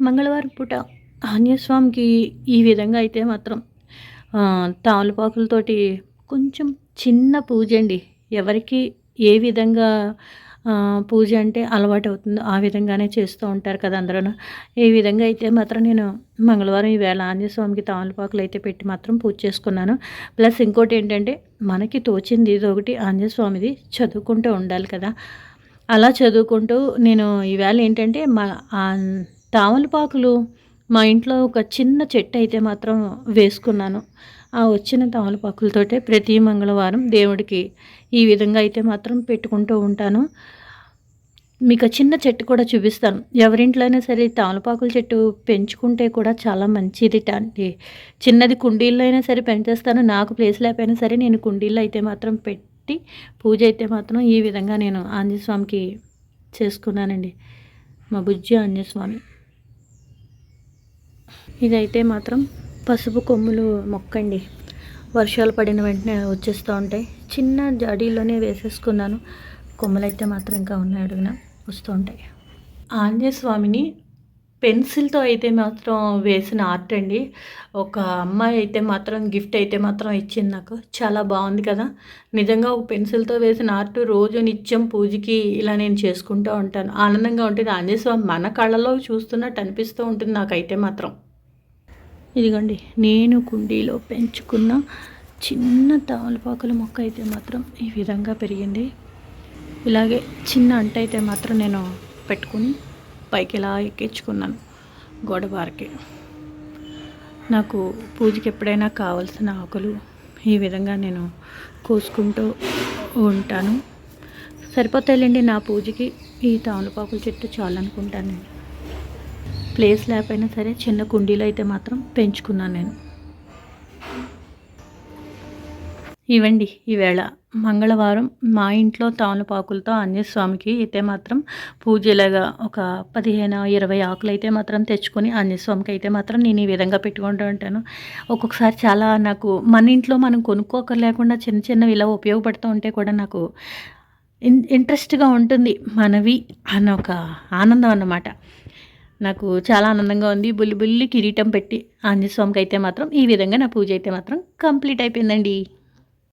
మంగళవారం పూట ఆంజనేయస్వామికి ఈ విధంగా అయితే మాత్రం తామలపాకులతోటి కొంచెం చిన్న పూజ అండి. ఎవరికి ఏ విధంగా పూజ అంటే అలవాటు అవుతుందో ఆ విధంగానే చేస్తూ ఉంటారు కదా అందరూ ఈ విధంగా అయితే మాత్రం నేను మంగళవారం ఈవేళ ఆంజనేయ స్వామికి తామలపాకులు అయితే పెట్టి మాత్రం పూజ చేసుకున్నాను. ప్లస్ ఇంకోటి ఏంటంటే మనకి తోచింది ఇది ఒకటి ఆంజనేయ స్వామిది చదువుకుంటూ ఉండాలి కదా. అలా చదువుకుంటూ నేను ఈవేళ ఏంటంటే మా తామలపాకులు మా ఇంట్లో ఒక చిన్న చెట్టు అయితే మాత్రం వేసుకున్నాను. ఆ వచ్చిన తమలపాకులతోటే ప్రతి మంగళవారం దేవుడికి ఈ విధంగా అయితే మాత్రం పెట్టుకుంటూ ఉంటాను. మీకు చిన్న చెట్టు కూడా చూపిస్తాను. ఎవరింట్లో అయినా సరే తమలపాకుల చెట్టు పెంచుకుంటే కూడా చాలా మంచిది అండి. చిన్నది కుండీల్లో అయినా సరే పెంచేస్తాను. నాకు ప్లేస్ లేకపోయినా సరే నేను కుండీల్లో అయితే మాత్రం పెట్టి పూజ అయితే మాత్రం ఈ విధంగా నేను ఆంజనేయ స్వామికి చేసుకున్నానండి. మా బుజ్జి ఆంజనేయ స్వామి. ఇదైతే మాత్రం పసుపు కొమ్ములు మొక్కండి. వర్షాలు పడిన వెంటనే వచ్చేస్తూ ఉంటాయి. చిన్న జాడీలోనే వేసేసుకున్నాను. కొమ్మలైతే మాత్రం ఇంకా ఉన్నాయి అడిగిన వస్తూ ఉంటాయి. ఆంజనేయ స్వామిని పెన్సిల్తో అయితే మాత్రం వేసిన ఆర్ట్ అండి. ఒక అమ్మాయి అయితే మాత్రం గిఫ్ట్ అయితే మాత్రం ఇచ్చింది నాకు. చాలా బాగుంది కదా. నిజంగా ఒక పెన్సిల్తో వేసిన ఆర్ట్ రోజు నిత్యం పూజకి ఇలా నేను చేసుకుంటూ ఉంటాను. ఆనందంగా ఉంటుంది. ఆంజనేయ స్వామి మన కళ్ళలో చూస్తున్నట్టు అనిపిస్తూ ఉంటుంది నాకైతే మాత్రం. ఇదిగోండి నేను కుండీలో పెంచుకున్న చిన్న తమలపాకుల మొక్క అయితే మాత్రం ఈ విధంగా పెరిగింది. ఇలాగే చిన్న అంట అయితే మాత్రం నేను పెట్టుకుని పైకి ఇలా ఎక్కించుకున్నాను గోడ బారకి. నాకు పూజకి ఎప్పుడైనా కావాల్సిన ఆకులు ఈ విధంగా నేను కోసుకుంటూ ఉంటాను. సరిపోతాయిలేండి నా పూజకి ఈ తామలపాకుల చెట్టు చాలు నేను. ప్లేస్ లేకపోయినా సరే చిన్న కుండీలో అయితే మాత్రం పెంచుకున్నాను నేను. ఇవండి ఈవేళ మంగళవారం మా ఇంట్లో తామలపాకులతో ఆంజనేయస్వామికి అయితే మాత్రం పూజలాగా ఒక పదిహేను ఇరవై ఆకులు అయితే మాత్రం తెచ్చుకొని ఆంజనేయస్వామికి అయితే మాత్రం నేను ఈ విధంగా పెట్టుకుంటూ ఉంటాను. ఒక్కొక్కసారి చాలా నాకు మన ఇంట్లో మనం కొనుక్కోక లేకుండా చిన్న చిన్నవి ఇలా ఉపయోగపడుతూ ఉంటే కూడా నాకు ఇన్ ఇంట్రెస్ట్గా ఉంటుంది మనవి అన్న ఒక ఆనందం అన్నమాట. నాకు చాలా ఆనందంగా ఉంది. బుల్లి బుల్లి కిరీటం పెట్టి ఆంజనేయ స్వామికి అయితే మాత్రం ఈ విధంగా నా పూజ అయితే మాత్రం కంప్లీట్ అయిపోయిందండి.